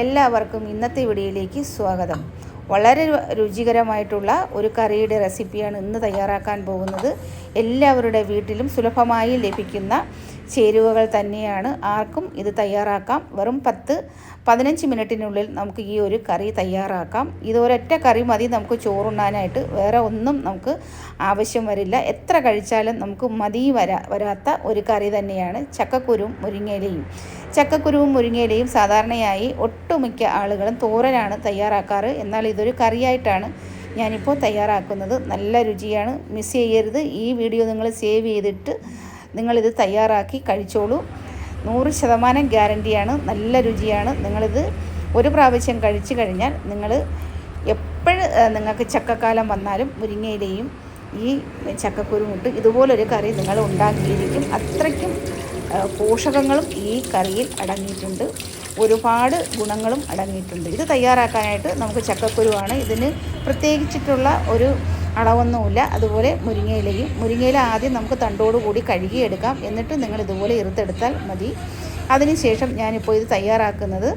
എല്ലാവർക്കും ഇന്നത്തെ വീഡിയോയിലേക്ക് സ്വാഗതം. വളരെ രുചികരമായിട്ടുള്ള ഒരു കറിയുടെ റെസിപ്പിയാണ് ഇന്ന് തയ്യാറാക്കാൻ പോകുന്നത്. എല്ലാവരുടെ വീട്ടിലും സുലഭമായി ലഭിക്കുന്ന ചേരുവകൾ തന്നെയാണ്. ആർക്കും ഇത് തയ്യാറാക്കാം. വെറും പത്ത് പതിനഞ്ച് മിനിറ്റിനുള്ളിൽ നമുക്ക് ഈ ഒരു കറി തയ്യാറാക്കാം. ഇത് ഒരൊറ്റ കറി മതി. നമുക്ക് ചോറുണ്ണാനായിട്ട് വേറെ ഒന്നും നമുക്ക് ആവശ്യം വരില്ല. എത്ര കഴിച്ചാലും നമുക്ക് മതി വരാ വരാത്ത ഒരു കറി തന്നെയാണ് ചക്കക്കുരുവും മുരിങ്ങയിലയും. ചക്കക്കുരുവും മുരിങ്ങയിലയും സാധാരണയായി ഒട്ടുമിക്ക ആളുകളും തോരനാണ് തയ്യാറാക്കാറ്. എന്നാൽ ഇതൊരു കറിയായിട്ടാണ് ഞാനിപ്പോൾ തയ്യാറാക്കുന്നത് നല്ല രുചിയാണ്. മിസ് ചെയ്യരുത്. ഈ വീഡിയോ നിങ്ങൾ സേവ് ചെയ്തിട്ട് നിങ്ങളിത് തയ്യാറാക്കി കഴിച്ചോളൂ. നൂറ് ശതമാനം ഗ്യാരണ്ടിയാണ്. നല്ല രുചിയാണ്. നിങ്ങളിത് ഒരു പ്രാവശ്യം കഴിച്ചു കഴിഞ്ഞാൽ നിങ്ങൾ എപ്പോഴും നിങ്ങൾക്ക് ചക്കക്കാലം വന്നാലും മുരിങ്ങയിലയും ഈ ചക്കക്കുരുമുട്ട് ഇതുപോലൊരു കറി നിങ്ങൾ ഉണ്ടാക്കിയിരിക്കും. അത്രയ്ക്കും പോഷകങ്ങളും ഈ കറിയിൽ അടങ്ങിയിട്ടുണ്ട്. ഒരുപാട് ഗുണങ്ങളും അടങ്ങിയിട്ടുണ്ട്. ഇത് തയ്യാറാക്കാനായിട്ട് നമുക്ക് ചക്കക്കുരുവാണ്. ഇതിന് പ്രത്യേകിച്ചിട്ടുള്ള ഒരു അളവൊന്നുമില്ല. അതുപോലെ മുരിങ്ങയിലയും മുരിങ്ങയില ആദ്യം നമുക്ക് തണ്ടോടുകൂടി കഴുകിയെടുക്കാം. എന്നിട്ട് നിങ്ങൾ ഇതുപോലെ ഇറുത്തെടുത്താൽ മതി. അതിനുശേഷം ഞാനിപ്പോൾ ഇത് തയ്യാറാക്കുന്നത്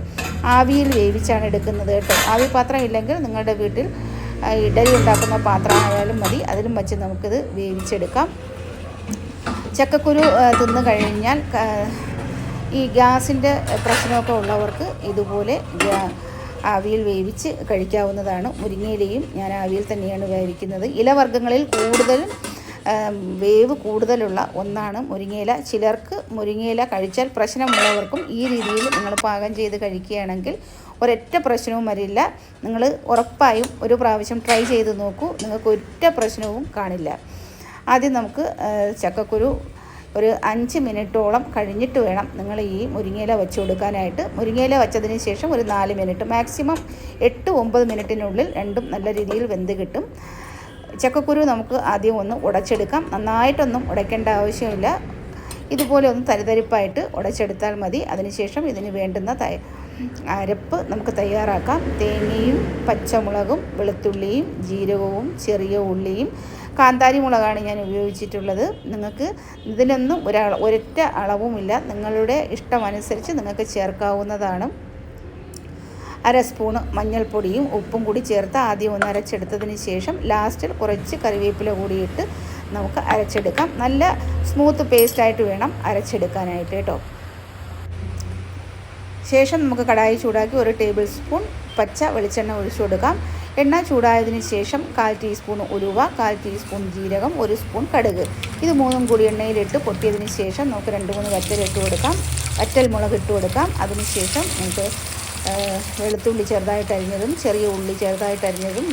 ആവിയിൽ വേവിച്ചാണ് എടുക്കുന്നത് കേട്ടോ. ആവി പാത്രം ഇല്ലെങ്കിൽ നിങ്ങളുടെ വീട്ടിൽ ഇഡലി ഉണ്ടാക്കുന്ന പാത്രമായാലും മതി. അതിലും വച്ച് നമുക്കിത് വേവിച്ചെടുക്കാം. ചക്കക്കുരു തിന്നു കഴിഞ്ഞാൽ ഈ ഗ്യാസിന്റെ പ്രശ്നമൊക്കെ ഉള്ളവർക്ക് ഇതുപോലെ ആവിയിൽ വേവിച്ച് കഴിക്കാവുന്നതാണ്. മുരിങ്ങയിലയും ഞാൻ ആവിയിൽ തന്നെയാണ് വേവിക്കുന്നത്. ഇലവർഗങ്ങളിൽ കൂടുതലും വേവ് കൂടുതലുള്ള ഒന്നാണ് മുരിങ്ങയില. ചിലർക്ക് മുരിങ്ങയില കഴിച്ചാൽ പ്രശ്നമുള്ളവർക്കും ഈ രീതിയിൽ നിങ്ങൾ പാകം ചെയ്ത് കഴിക്കുകയാണെങ്കിൽ ഒരൊറ്റ പ്രശ്നവും വരില്ല. നിങ്ങൾ ഉറപ്പായും ഒരു പ്രാവശ്യം ട്രൈ ചെയ്ത് നോക്കൂ. നിങ്ങൾക്ക് ഒറ്റ പ്രശ്നവും കാണില്ല. ആദ്യം നമുക്ക് ചക്കക്കുരു ഒരു അഞ്ച് മിനിറ്റോളം കഴിഞ്ഞിട്ട് വേണം നിങ്ങൾ ഈ മുരിങ്ങയില വെച്ച് കൊടുക്കാനായിട്ട്. മുരിങ്ങയില വെച്ചതിന് ശേഷം ഒരു നാല് മിനിറ്റ് മാക്സിമം എട്ട് ഒമ്പത് മിനിറ്റിനുള്ളിൽ രണ്ടും നല്ല രീതിയിൽ വെന്ത് കിട്ടും. ചക്കക്കുരു നമുക്ക് ആദ്യം ഒന്ന് ഉടച്ചെടുക്കാം. നന്നായിട്ടൊന്നും ഉടയ്ക്കേണ്ട ആവശ്യമില്ല. ഇതുപോലെ ഒന്ന് തരിതരിപ്പായിട്ട് ഉടച്ചെടുത്താൽ മതി. അതിനുശേഷം ഇതിന് വേണ്ടുന്ന തയ അരപ്പ് നമുക്ക് തയ്യാറാക്കാം. തേങ്ങയും പച്ചമുളകും വെളുത്തുള്ളിയും ജീരകവും ചെറിയ ഉള്ളിയും കാന്താരി മുളകാണ് ഞാൻ ഉപയോഗിച്ചിട്ടുള്ളത്. നിങ്ങൾക്ക് ഇതിനൊന്നും ഒരാൾ ഒരൊറ്റ അളവുമില്ല. നിങ്ങളുടെ ഇഷ്ടമനുസരിച്ച് നിങ്ങൾക്ക് ചേർക്കാവുന്നതാണ്. അര സ്പൂണ് മഞ്ഞൾപ്പൊടിയും ഉപ്പും കൂടി ചേർത്ത് ആദ്യം ഒന്ന് അരച്ചെടുത്തതിന് ശേഷം ലാസ്റ്റിൽ കുറച്ച് കറിവേപ്പില കൂടിയിട്ട് നമുക്ക് അരച്ചെടുക്കാം. നല്ല സ്മൂത്ത് പേസ്റ്റായിട്ട് വേണം അരച്ചെടുക്കാനായിട്ട് കേട്ടോ. ശേഷം നമുക്ക് കടായി ചൂടാക്കി ഒരു ടേബിൾ സ്പൂൺ പച്ച വെളിച്ചെണ്ണ ഒഴിച്ചു കൊടുക്കാം. എണ്ണ ചൂടായതിനു ശേഷം കാൽ ടീസ്പൂൺ ഉലുവ കാൽ ടീസ്പൂൺ ജീരകം ഒരു സ്പൂൺ കടുക്. ഇത് മൂന്നും കൂടി എണ്ണയിലിട്ട് പൊട്ടിയതിന് ശേഷം നമുക്ക് രണ്ട് മൂന്ന് വറ്റൽ ഇട്ട് കൊടുക്കാം. വറ്റൽ മുളക് ഇട്ട് കൊടുക്കാം. അതിന് ശേഷം നമുക്ക് വെളുത്തുള്ളി ചെറുതായിട്ട് അരിഞ്ഞതും ചെറിയ ഉള്ളി ചെറുതായിട്ട് അരിഞ്ഞതും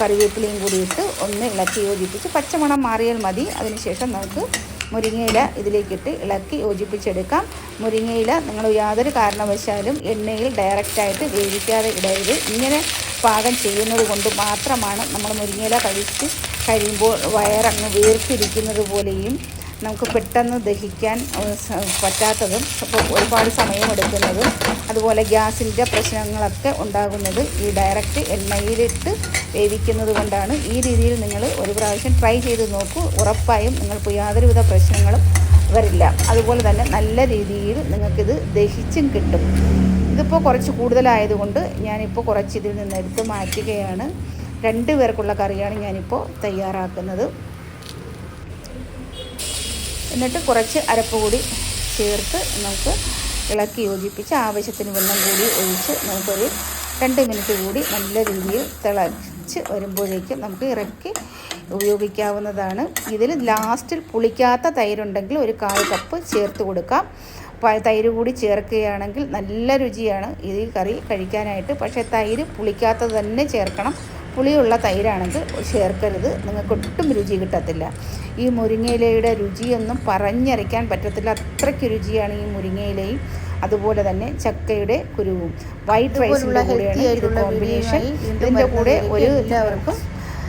കറിവേപ്പിലയും കൂടി ഇട്ട് ഒന്ന് ഇളക്കി യോജിപ്പിച്ച് പച്ചമണം മാറിയാൽ മതി. അതിനുശേഷം നമുക്ക് മുരിങ്ങയില ഇതിലേക്കിട്ട് ഇളക്കി യോജിപ്പിച്ചെടുക്കാം. മുരിങ്ങയില നിങ്ങൾ യാതൊരു കാരണവശാലും എണ്ണയിൽ ഡയറക്റ്റായിട്ട് വേവിക്കാതെ ഇടരുത്. ഇങ്ങനെ പാകം ചെയ്യുന്നത് കൊണ്ട് മാത്രമാണ് നമ്മൾ മുരിങ്ങയില കഴിച്ച് കഴിയുമ്പോൾ വയറങ്ങ് വീർത്തിരിക്കുന്നത് പോലെയും നമുക്ക് പെട്ടെന്ന് ദഹിക്കാൻ പറ്റാത്തതും ഒരുപാട് സമയമെടുക്കുന്നതും അതുപോലെ ഗ്യാസിന്റെ പ്രശ്നങ്ങളൊക്കെ ഉണ്ടാകുന്നത് ഈ ഡയറക്റ്റ് എണ്ണയിലിട്ട് വേവിക്കുന്നത് കൊണ്ടാണ്. ഈ രീതിയിൽ നിങ്ങൾ ഒരു പ്രാവശ്യം ട്രൈ ചെയ്ത് നോക്കൂ. ഉറപ്പായും നിങ്ങൾക്ക് യാതൊരുവിധ പ്രശ്നങ്ങളും വരില്ല അതുപോലെ തന്നെ നല്ല രീതിയിൽ നിങ്ങൾക്കിത് ദഹിച്ചും കിട്ടും. ഇതിപ്പോൾ കുറച്ച് കൂടുതലായതുകൊണ്ട് ഞാനിപ്പോൾ കുറച്ച് ഇതിൽ നിന്ന് എടുത്ത് മാറ്റുകയാണ്. രണ്ട് പേർക്കുള്ള കറിയാണ് ഞാനിപ്പോൾ തയ്യാറാക്കുന്നത്. എന്നിട്ട് കുറച്ച് അരപ്പ് കൂടി ചേർത്ത് നമുക്ക് ഇളക്കി യോജിപ്പിച്ച് ആവശ്യത്തിന് വെള്ളം കൂടി ഒഴിച്ച് നമുക്കൊരു രണ്ട് മിനിറ്റ് കൂടി നല്ല രീതിയിൽ തിളച്ച് വരുമ്പോഴേക്കും നമുക്ക് ഇറക്കി ഉപയോഗിക്കാവുന്നതാണ്. ഇതിൽ ലാസ്റ്റിൽ പുളിക്കാത്ത തൈരുണ്ടെങ്കിൽ ഒരു കാൽ കപ്പ് ചേർത്ത് കൊടുക്കാം. തൈര് കൂടി ചേർക്കുകയാണെങ്കിൽ നല്ല രുചിയാണ് ഈ കറി കഴിക്കാനായിട്ട്. പക്ഷേ തൈര് പുളിക്കാത്തത് തന്നെ ചേർക്കണം. പുളിയുള്ള തൈരാണെങ്കിൽ ചേർക്കരുത്. നിങ്ങൾക്ക് ഒട്ടും രുചി കിട്ടത്തില്ല. ഈ മുരിങ്ങയിലയുടെ രുചിയൊന്നും പറഞ്ഞറിയിക്കാൻ പറ്റത്തില്ല. അത്രയ്ക്ക് രുചിയാണ് ഈ മുരിങ്ങയിലയും. അതുപോലെ തന്നെ ചക്കയുടെ കുരുവും. വൈറ്റ് റൈസിന്റെ കൂടെയാണ് ഇത് കോമ്പിനേഷൻ ഇതിന്റെ കൂടെ ഒരു എല്ലാവർക്കും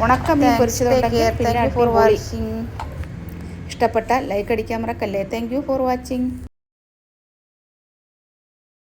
ഉണക്കമീൻ പൊരിച്ചതുണ്ടെങ്കിൽ പിന്നെ അടിപൊളി. ഇഷ്ടപ്പെട്ടാൽ ലൈക്ക് അടിക്കാൻ മറക്കല്ലേ. Thank you for watching